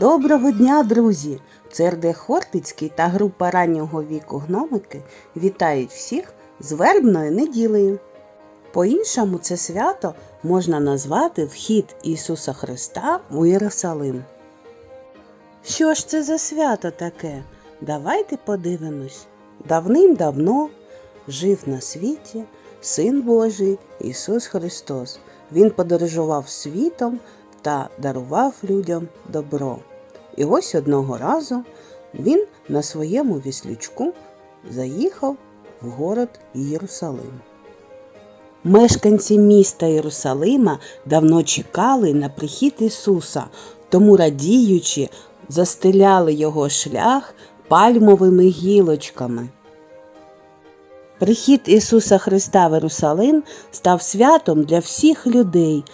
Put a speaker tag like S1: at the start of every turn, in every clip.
S1: Доброго дня, друзі! Церде Хортицький та група раннього віку гномики вітають всіх з вербною неділею. По-іншому це свято можна назвати вхід Ісуса Христа у Єрусалим. Що ж це за свято таке? Давайте подивимось. Давним-давно жив на світі Син Божий Ісус Христос. Він подорожував світом та дарував людям добро. І ось одного разу він на своєму віслючку заїхав в город Єрусалим. Мешканці міста Єрусалима давно чекали на прихід Ісуса, тому радіючи, застеляли його шлях пальмовими гілочками. Прихід Ісуса Христа в Єрусалим став святом для всіх людей.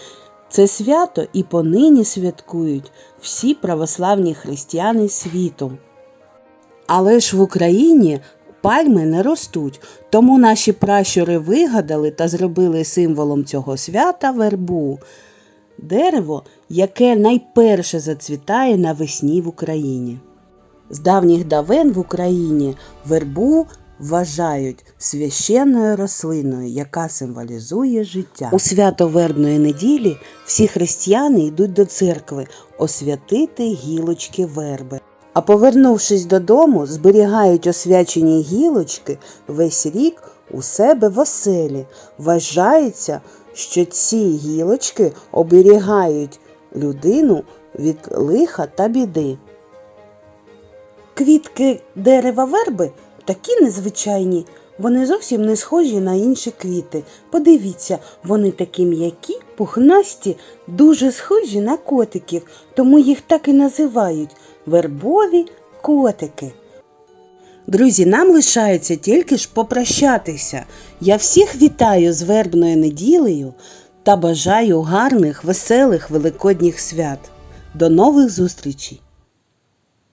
S1: Це свято і понині святкують всі православні християни світу. Але ж в Україні пальми не ростуть, тому наші пращури вигадали та зробили символом цього свята вербу. Дерево, яке найперше зацвітає навесні в Україні. З давніх давен в Україні вербу вважають священною рослиною, яка символізує життя. У свято вербної неділі всі християни йдуть до церкви освятити гілочки верби. А повернувшись додому, зберігають освячені гілочки весь рік у себе в оселі. Вважається, що ці гілочки оберігають людину від лиха та біди. Квітки дерева верби такі незвичайні. Вони зовсім не схожі на інші квіти. Подивіться, вони такі м'які, пухнасті, дуже схожі на котиків, тому їх так і називають вербові котики. Друзі, нам лишається тільки ж попрощатися. Я всіх вітаю з вербною неділею та бажаю гарних, веселих великодніх свят. До нових зустрічей!